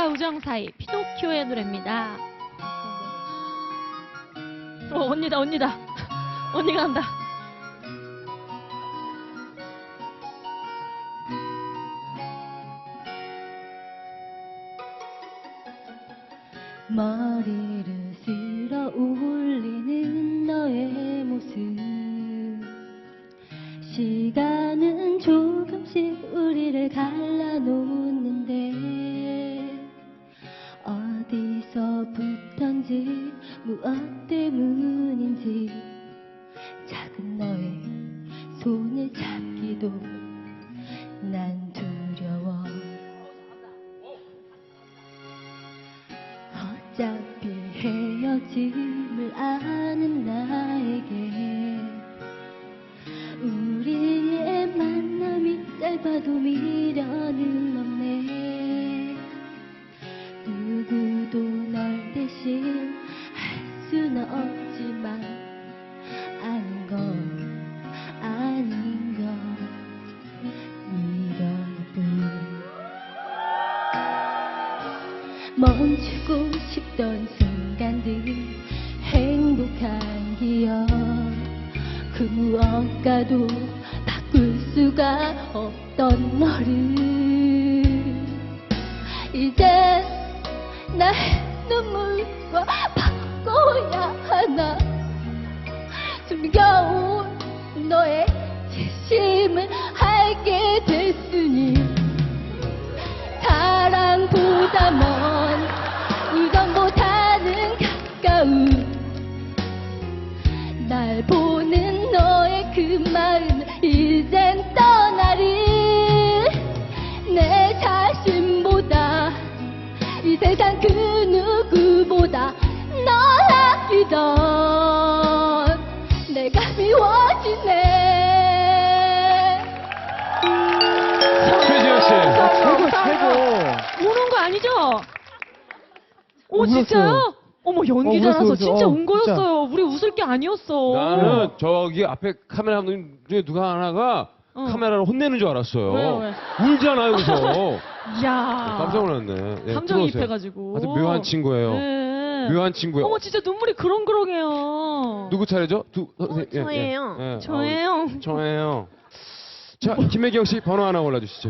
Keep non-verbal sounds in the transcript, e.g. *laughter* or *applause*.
사랑과 우정 사이 피노키오의 노래입니다. 어 언니다 언니다 *laughs* 언니가 한다. 머리를 쓸어 울리는 너의 모습 시간은 조금씩 우리를 갈 무엇 때문인지 작은 너의 손을 잡기도 난 두려워. 어차피 헤어짐을 아는 멈추고 싶던 순간들 행복한 기억. 그 무언가도 바꿀 수가 없던 너를. 이제 나의 눈물과 바꿔야 하나? 숨겨온 너의 진심을 알게 됐 날 보는 너의 그 마음 이젠 떠나리 내 자신보다 이 세상 그 누구보다 널 아끼던 내가 미워지네 최지현 씨. 최고 최고. 우는 거 아니죠? 오 어, 진짜요? 어머 어, 연기자라서 울었어요, 진짜 어, 운 거였어요. 우리 웃을 게 아니었어. 나는 저기 앞에 카메라 감독님 중에 누가 하나가 어. 카메라를 혼내는 줄 알았어요. 왜요, 왜? 울잖아요, 그래서. *laughs* 이야. 깜짝 놀랐네. 예, 감정이입해가지고. 아주 묘한 친구예요. 네. 묘한 친구예요. 어머 진짜 눈물이 그렁그렁해요. 누구 차례죠? 두, 선생님, 예, 예. 저예요. 예, 저예요. 아, 저예요. 자, 김혜경 씨 번호 하나 골라주시죠.